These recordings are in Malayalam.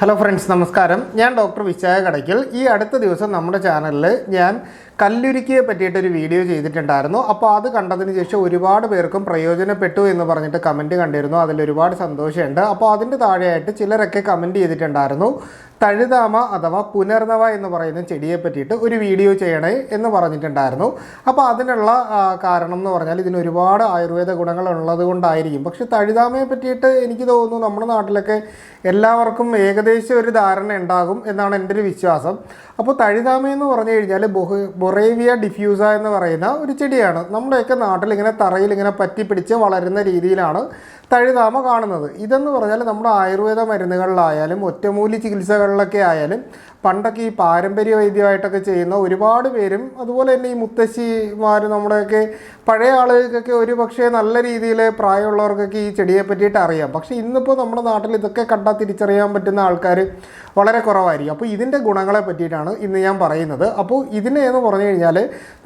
ഹലോ ഫ്രണ്ട്സ് നമസ്കാരം. ഞാൻ ഡോക്ടർ വിശായ കടയ്ക്കൽ. ഈ അടുത്ത ദിവസം നമ്മുടെ ചാനലിൽ ഞാൻ കല്ലുരുക്കിയെ പറ്റിയിട്ടൊരു വീഡിയോ ചെയ്തിട്ടുണ്ടായിരുന്നു. അപ്പോൾ അത് കണ്ടതിന് ശേഷം ഒരുപാട് പേർക്കും പ്രയോജനപ്പെട്ടു എന്ന് പറഞ്ഞിട്ട് കമന്റ് കണ്ടിരുന്നു. അതിൽ ഒരുപാട് സന്തോഷമുണ്ട്. അപ്പോൾ അതിന്റെ താഴെയായിട്ട് ചിലരൊക്കെ കമന്റ് ചെയ്തിട്ടുണ്ടായിരുന്നു. തഴുതാമ അഥവാ പുനർനവ എന്ന് പറയുന്ന ചെടിയെ പറ്റിയിട്ട് ഒരു വീഡിയോ ചെയ്യണേ എന്ന് പറഞ്ഞിട്ടുണ്ടായിരുന്നു. അപ്പോൾ അതിനുള്ള കാരണം എന്ന് പറഞ്ഞാൽ ഇതിന് ഒരുപാട് ആയുർവേദ ഗുണങ്ങൾ ഉള്ളത് കൊണ്ടായിരിക്കും പക്ഷേ തഴുതാമയെ പറ്റിയിട്ട് എനിക്ക് തോന്നുന്നു നമ്മുടെ നാട്ടിലൊക്കെ എല്ലാവർക്കും ഏകദേശം ഒരു ധാരണ ഉണ്ടാകും എന്നാണ് എന്റെ ഒരു വിശ്വാസം. അപ്പോൾ തഴുതാമ എന്ന് പറഞ്ഞു കഴിഞ്ഞാൽ ബൊഹ ബൊറേവിയ ഡിഫ്യൂസ എന്ന് പറയുന്ന ഒരു ചെടിയാണ്. നമ്മുടെയൊക്കെ നാട്ടിൽ ഇങ്ങനെ തറയിൽ ഇങ്ങനെ പറ്റി പിടിച്ച് വളരുന്ന രീതിയിലാണ് തഴുതാമ കാണുന്നത്. ഇതെന്ന് പറഞ്ഞാൽ നമ്മുടെ ആയുർവേദ മരുന്നുകളിലായാലും ഒറ്റമൂലി ചികിത്സകളിലൊക്കെ ആയാലും പണ്ടൊക്കെ ഈ പാരമ്പര്യ വൈദ്യമായിട്ടൊക്കെ ചെയ്യുന്ന ഒരുപാട് പേരും അതുപോലെ തന്നെ ഈ മുത്തശ്ശിമാർ നമ്മുടെയൊക്കെ പഴയ ആളുകൾക്കൊക്കെ ഒരു പക്ഷേ നല്ല രീതിയിൽ പ്രായമുള്ളവർക്കൊക്കെ ഈ ചെടിയെ പറ്റിയിട്ട് അറിയാം. പക്ഷേ ഇന്നിപ്പോൾ നമ്മുടെ നാട്ടിൽ ഇതൊക്കെ കണ്ടാൽ തിരിച്ചറിയാൻ പറ്റുന്ന ആൾക്കാർ ആൾക്കാർ വളരെ കുറവായിരിക്കും. അപ്പോൾ ഇതിന്റെ ഗുണങ്ങളെ പറ്റിയിട്ടാണ് ഇന്ന് ഞാൻ പറയുന്നത്. അപ്പോൾ ഇതിനെ എന്ന് പറഞ്ഞു കഴിഞ്ഞാൽ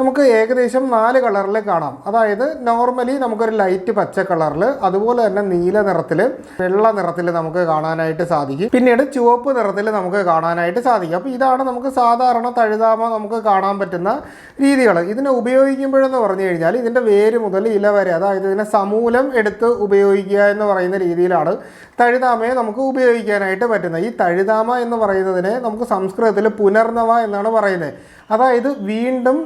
നമുക്ക് ഏകദേശം നാല് കളറിൽ കാണാം. അതായത് നോർമലി നമുക്കൊരു ലൈറ്റ് പച്ച കളറിൽ അതുപോലെ തന്നെ നീല നിറത്തിൽ വെള്ള നിറത്തിൽ നമുക്ക് കാണാനായിട്ട് സാധിക്കും. പിന്നീട് ചുവപ്പ് നിറത്തിൽ നമുക്ക് കാണാനായിട്ട് സാധിക്കും. അപ്പോൾ ഇതാണ് നമുക്ക് സാധാരണ തഴുതാമ നമുക്ക് കാണാൻ പറ്റുന്ന രീതികൾ. ഇതിനെ ഉപയോഗിക്കുമ്പോഴെന്ന് പറഞ്ഞു കഴിഞ്ഞാൽ ഇതിന്റെ വേര് മുതൽ ഇല വരെ അതായത് ഇതിനെ സമൂലം എടുത്ത് ഉപയോഗിക്കുക എന്ന് പറയുന്ന രീതിയിലാണ് തഴുതാമയെ നമുക്ക് ഉപയോഗിക്കാനായിട്ട് പറ്റുന്നത്. ഈ തഴുതാമ എന്ന് പറയുന്നതിനെ നമുക്ക് സംസ്കൃതത്തിൽ പുനർനവ എന്നാണ് പറയുന്നത്. അതായത് വീണ്ടും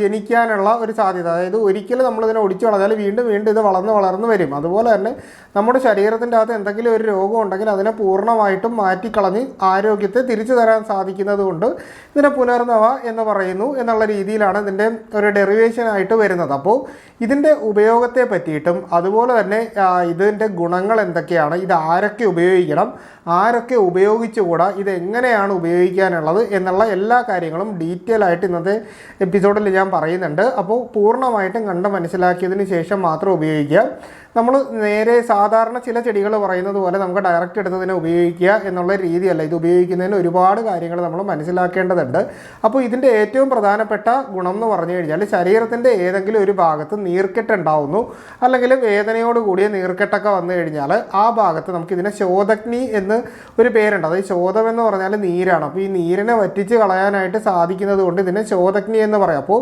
ജനിക്കാനുള്ള ഒരു സാധ്യത. അതായത് ഒരിക്കലും നമ്മളിതിനെ ഒടിച്ചു കളഞ്ഞാൽ വീണ്ടും വീണ്ടും ഇത് വളർന്ന് വളർന്ന് വരും. അതുപോലെ തന്നെ നമ്മുടെ ശരീരത്തിന്റെ അകത്ത് എന്തെങ്കിലും ഒരു രോഗം ഉണ്ടെങ്കിൽ അതിനെ പൂർണമായിട്ടും മാറ്റിക്കളഞ്ഞ് ആരോഗ്യത്തെ തിരിച്ചു തരാൻ സാധിക്കുന്നത് കൊണ്ട് ഇതിനെ പുനർനവ എന്ന് പറയുന്നു എന്നുള്ള രീതിയിലാണ് ഇതിന്റെ ഒരു ഡെറിവേഷൻ ആയിട്ട് വരുന്നത്. അപ്പോൾ ഇതിന്റെ ഉപയോഗത്തെ പറ്റിയിട്ടും അതുപോലെ തന്നെ ഇതിന്റെ ഗുണങ്ങൾ എന്തൊക്കെയാണ് ഇത് ആരൊക്കെ ഉപയോഗിക്കണം ആരൊക്കെ ഉപയോഗിച്ചുകൂടാ ഇതെങ്ങനെയാണ് ഉപയോഗിക്കാനുള്ളത് എന്നുള്ള എല്ലാ കാര്യങ്ങളും ഡീറ്റെയിൽ ആയിട്ട് ഇന്നത്തെ എപ്പിസോഡിൽ ഞാൻ പറയുന്നുണ്ട്. അപ്പോൾ പൂർണമായിട്ടും കണ്ട് മനസ്സിലാക്കിയതിന് ശേഷം മാത്രം ഉപയോഗിക്കുക. നമ്മൾ നേരെ സാധാരണ ചില ചെടികൾ പറയുന്നത് പോലെ നമുക്ക് ഡയറക്റ്റ് എടുത്തതിനെ ഉപയോഗിക്കുക എന്നുള്ള രീതിയല്ല. ഇത് ഉപയോഗിക്കുന്നതിന് ഒരുപാട് കാര്യങ്ങൾ നമ്മൾ മനസ്സിലാക്കേണ്ടതുണ്ട്. അപ്പോൾ ഇതിന്റെ ഏറ്റവും പ്രധാനപ്പെട്ട ഗുണം എന്ന് പറഞ്ഞു കഴിഞ്ഞാൽ ശരീരത്തിന്റെ ഏതെങ്കിലും ഒരു ഭാഗത്ത് നീർക്കെട്ട് ഉണ്ടാവുന്നു. അല്ലെങ്കിൽ വേദനയോട് കൂടിയ നീർക്കെട്ടൊക്കെ വന്നു കഴിഞ്ഞാൽ ആ ഭാഗത്ത് നമുക്ക് ഇതിനെ ശോധഗ്നി എന്ന് ഒരു പേരുണ്ട്. അതായത് ശോധം എന്ന് പറഞ്ഞാൽ നീരാണ്. അപ്പോൾ ഈ നീരിനെ വറ്റിച്ച് കളയാനായിട്ട് സാധിക്കുന്നത് കൊണ്ട് ഇതിനെ ചോദഗ്നി എന്ന് പറയാം. അപ്പോൾ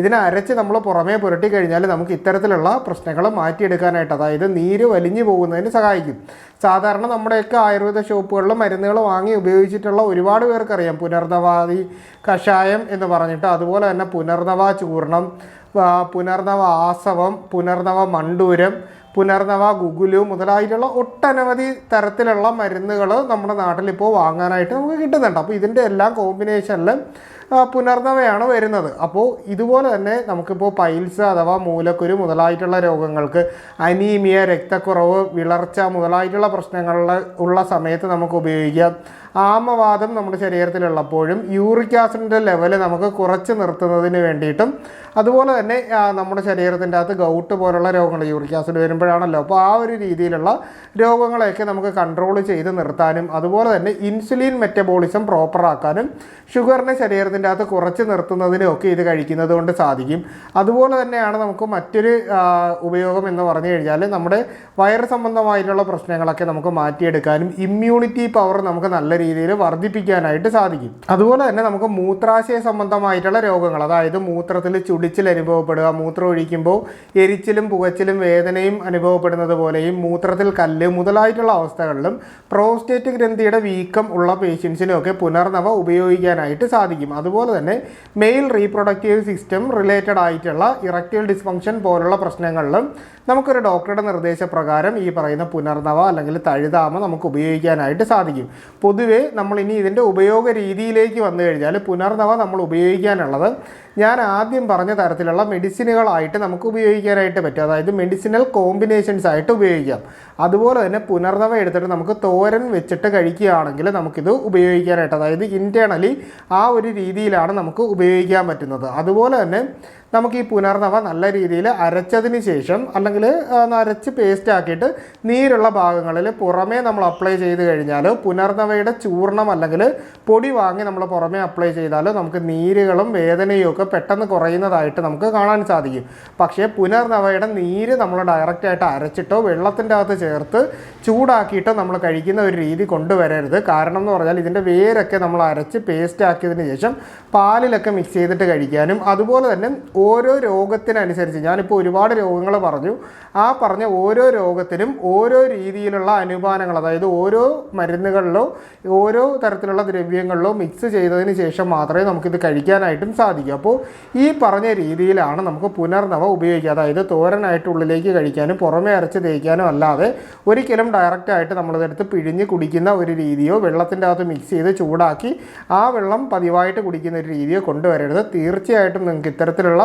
ഇതിനെ അരച്ച് നമ്മൾ പുറമേ പുരട്ടി കഴിഞ്ഞാൽ നമുക്ക് ഇത്തരത്തിലുള്ള പ്രശ്നങ്ങൾ മാറ്റിയെടുക്കാനായിട്ട് അതായത് നീര് വലിഞ്ഞു പോകുന്നതിന് സഹായിക്കും. സാധാരണ നമ്മുടെയൊക്കെ ആയുർവേദ ഷോപ്പുകളിലും മരുന്നുകൾ വാങ്ങി ഉപയോഗിച്ചിട്ടുള്ള ഒരുപാട് പേർക്കറിയാം. പുനർനവാദി കഷായം എന്ന് പറഞ്ഞിട്ട് അതുപോലെ തന്നെ പുനർനവ ചൂർണം പുനർനവ ആസവം പുനർനവ മണ്ടൂരം പുനർനവ ഗുഗുലു മുതലായിട്ടുള്ള ഒട്ടനവധി തരത്തിലുള്ള മരുന്നുകൾ നമ്മുടെ നാട്ടിൽ ഇപ്പോൾ വാങ്ങാനായിട്ട് നമുക്ക് കിട്ടുന്നുണ്ട്. അപ്പോൾ ഇതിന്റെ എല്ലാം കോമ്പിനേഷനിൽ പുനർനവയാണ് വരുന്നത്. അപ്പോൾ ഇതുപോലെ തന്നെ നമുക്കിപ്പോൾ പൈൽസ് അഥവാ മൂലക്കുരു മുതലായിട്ടുള്ള രോഗങ്ങൾക്ക് അനീമിയ രക്തക്കുറവ് വിളർച്ച മുതലായിട്ടുള്ള പ്രശ്നങ്ങളിൽ ഉള്ള സമയത്ത് നമുക്ക് ഉപയോഗിക്കാം. ആമവാദം നമ്മുടെ ശരീരത്തിലുള്ളപ്പോഴും യൂറിക് ആസിഡിന്റെ ലെവൽ നമുക്ക് കുറച്ച് നിർത്തുന്നതിന് വേണ്ടിയിട്ടും അതുപോലെ തന്നെ നമ്മുടെ ശരീരത്തിന്റെ അകത്ത് ഗൗട്ട് പോലുള്ള രോഗങ്ങൾ യൂറിക് ആസിഡ് വരുമ്പോഴാണല്ലോ. അപ്പോൾ ആ ഒരു രീതിയിലുള്ള രോഗങ്ങളെയൊക്കെ നമുക്ക് കൺട്രോൾ ചെയ്ത് നിർത്താനും അതുപോലെ തന്നെ ഇൻസുലിൻ മെറ്റബോളിസം പ്രോപ്പറാക്കാനും ഷുഗറിനെ ശരീരത്തിന്റെ അകത്ത് കുറച്ച് നിർത്തുന്നതിനും ഒക്കെ ഇത് കഴിക്കുന്നത് കൊണ്ട് സാധിക്കും. അതുപോലെ തന്നെയാണ് നമുക്ക് മറ്റൊരു ഉപയോഗം എന്ന് പറഞ്ഞു കഴിഞ്ഞാൽ നമ്മുടെ വയറ് സംബന്ധമായിട്ടുള്ള പ്രശ്നങ്ങളൊക്കെ നമുക്ക് മാറ്റിയെടുക്കാനും ഇമ്മ്യൂണിറ്റി പവർ നമുക്ക് നല്ല രീതിയിൽ വർദ്ധിപ്പിക്കാനായിട്ട് സാധിക്കും. അതുപോലെ തന്നെ നമുക്ക് മൂത്രാശയ സംബന്ധമായിട്ടുള്ള രോഗങ്ങൾ അതായത് മൂത്രത്തിൽ ചുടിച്ചിൽ അനുഭവപ്പെടുക മൂത്രം ഒഴിക്കുമ്പോൾ എരിച്ചിലും പുകച്ചിലും വേദനയും അനുഭവപ്പെടുന്നത് പോലെയും മൂത്രത്തിൽ കല്ല് മുതലായിട്ടുള്ള അവസ്ഥകളിലും പ്രോസ്റ്റേറ്റ് ഗ്രന്ഥിയുടെ വീക്കം ഉള്ള പേഷ്യൻസിനൊക്കെ പുനർനവ ഉപയോഗിക്കാനായിട്ട് സാധിക്കും. അതുപോലെ തന്നെ മെയിൽ റീപ്രൊഡക്റ്റീവ് സിസ്റ്റം റിലേറ്റഡ് ആയിട്ടുള്ള ഇറക്റ്റീവ് ഡിസ്ഫങ്ഷൻ പോലുള്ള പ്രശ്നങ്ങളിലും നമുക്കൊരു ഡോക്ടറുടെ നിർദ്ദേശപ്രകാരം ഈ പറയുന്ന പുനർനവ അല്ലെങ്കിൽ തഴുതാമ നമുക്ക് ഉപയോഗിക്കാനായിട്ട് സാധിക്കും. പൊതുവേ നമ്മൾ ഇനി ഇതിന്റെ ഉപയോഗ രീതിയിലേക്ക് വന്നു കഴിഞ്ഞാൽ പുനർനവ നമ്മൾ ഉപയോഗിക്കാനുള്ളത് ഞാൻ ആദ്യം പറഞ്ഞ തരത്തിലുള്ള മെഡിസിനുകളായിട്ട് നമുക്ക് ഉപയോഗിക്കാനായിട്ട് പറ്റും. അതായത് മെഡിസിനൽ കോമ്പിനേഷൻസ് ആയിട്ട് ഉപയോഗിക്കാം. അതുപോലെ തന്നെ പുനർനവ എടുത്തിട്ട് നമുക്ക് തോരൻ വെച്ചിട്ട് കഴിക്കുകയാണെങ്കിൽ നമുക്കിത് ഉപയോഗിക്കാനായിട്ട് അതായത് ഇന്റേർണലി ആ ഒരു രീതിയിലാണ് നമുക്ക് ഉപയോഗിക്കാൻ പറ്റുന്നത്. അതുപോലെ തന്നെ നമുക്ക് ഈ പുനർനവ നല്ല രീതിയിൽ അരച്ചതിന് ശേഷം അല്ലെങ്കിൽ അരച്ച് പേസ്റ്റ് ആക്കിയിട്ട് നീരുള്ള ഭാഗങ്ങളിൽ പുറമേ നമ്മൾ അപ്ലൈ ചെയ്ത് കഴിഞ്ഞാൽ പുനർനവയുടെ ചൂർണം അല്ലെങ്കിൽ പൊടി വാങ്ങി നമ്മൾ പുറമേ അപ്ലൈ ചെയ്താൽ നമുക്ക് നീരുകളും വേദനയും ഒക്കെ പെട്ടെന്ന് കുറയുന്നതായിട്ട് നമുക്ക് കാണാൻ സാധിക്കും. പക്ഷേ പുനർനവയുടെ നീര് നമ്മൾ ഡയറക്റ്റായിട്ട് അരച്ചിട്ടോ വെള്ളത്തിന്റെ അകത്ത് ചേർത്ത് ചൂടാക്കിയിട്ടോ നമ്മൾ കഴിക്കുന്ന ഒരു രീതി കൊണ്ടുവരരുത്. കാരണം എന്ന് പറഞ്ഞാൽ ഇതിന്റെ വേരൊക്കെ നമ്മൾ അരച്ച് പേസ്റ്റ് ആക്കിയതിന് ശേഷം പാലിലൊക്കെ മിക്സ് ചെയ്തിട്ട് കഴിക്കാനും അതുപോലെ തന്നെ ഓരോ രോഗത്തിനനുസരിച്ച് ഞാനിപ്പോൾ ഒരുപാട് രോഗങ്ങൾ പറഞ്ഞു. ആ പറഞ്ഞ ഓരോ രോഗത്തിനും ഓരോ രീതിയിലുള്ള അനുപാനങ്ങൾ അതായത് ഓരോ മരുന്നുകളിലോ ഓരോ തരത്തിലുള്ള ദ്രവ്യങ്ങളിലോ മിക്സ് ചെയ്തതിന് ശേഷം മാത്രമേ നമുക്കിത് കഴിക്കാനായിട്ടും സാധിക്കൂ. അപ്പോൾ ഈ പറഞ്ഞ രീതിയിലാണ് നമുക്ക് പുനർനവ ഉപയോഗിക്കുക. അതായത് തോരനായിട്ട് ഉള്ളിലേക്ക് കഴിക്കാനും പുറമേ അരച്ച് തേക്കാനും അല്ലാതെ ഒരിക്കലും ഡയറക്റ്റായിട്ട് നമ്മളിതെടുത്ത് പിഴിഞ്ഞ് കുടിക്കുന്ന ഒരു രീതിയോ വെള്ളത്തിന്റെ അകത്ത് മിക്സ് ചെയ്ത് ചൂടാക്കി ആ വെള്ളം പതിവായിട്ട് കുടിക്കുന്ന ഒരു രീതിയോ കൊണ്ടുവരരുത്. തീർച്ചയായിട്ടും നിങ്ങൾക്ക് ഇത്തരത്തിലുള്ള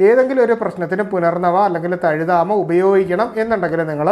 ഏതെങ്കിലും ഒരു പ്രശ്നത്തിന് പുനർനവ അല്ലെങ്കിൽ തഴുതാമ ഉപയോഗിക്കണം എന്നുണ്ടെങ്കിൽ നിങ്ങൾ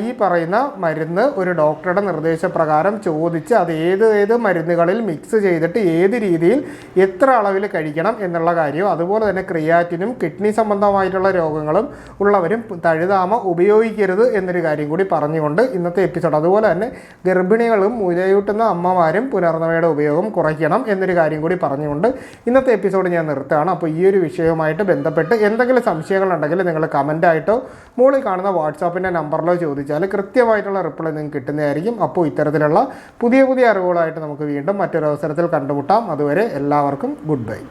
ഈ പറയുന്ന മരുന്ന് ഒരു ഡോക്ടറുടെ നിർദ്ദേശപ്രകാരം ചോദിച്ച് അത് ഏത് ഏത് മരുന്നുകളിൽ മിക്സ് ചെയ്തിട്ട് ഏത് രീതിയിൽ എത്ര അളവിൽ കഴിക്കണം എന്നുള്ള കാര്യവും അതുപോലെ തന്നെ ക്രിയാറ്റിനും കിഡ്നി സംബന്ധമായിട്ടുള്ള രോഗങ്ങളും ഉള്ളവരും തഴുതാമ ഉപയോഗിക്കരുത് എന്നൊരു കാര്യം കൂടി പറഞ്ഞുകൊണ്ട് ഇന്നത്തെ എപ്പിസോഡ് അതുപോലെ തന്നെ ഗർഭിണികളും മുലയൂട്ടുന്ന അമ്മമാരും പുനർനവയുടെ ഉപയോഗം കുറയ്ക്കണം എന്നൊരു കാര്യം കൂടി പറഞ്ഞുകൊണ്ട് ഇന്നത്തെ എപ്പിസോഡ് ഞാൻ നിർത്തുകയാണ്. അപ്പോൾ ഈ ഒരു വിഷയവുമായിട്ട് ബന്ധപ്പെട്ട് എന്തെങ്കിലും സംശയങ്ങളുണ്ടെങ്കിൽ നിങ്ങൾ കമന്റായിട്ടോ മുകളിൽ കാണുന്ന വാട്സാപ്പിന്റെ നമ്പറിലോ ചോദിച്ചാൽ കൃത്യമായിട്ടുള്ള റിപ്ലൈ നിങ്ങൾക്ക് കിട്ടുന്നതായിരിക്കും. അപ്പോൾ ഇത്തരത്തിലുള്ള പുതിയ പുതിയ അറിവുകളായിട്ട് നമുക്ക് വീണ്ടും മറ്റൊരു അവസരത്തിൽ കണ്ടുമുട്ടാം. അതുവരെ എല്ലാവർക്കും ഗുഡ് ബൈ.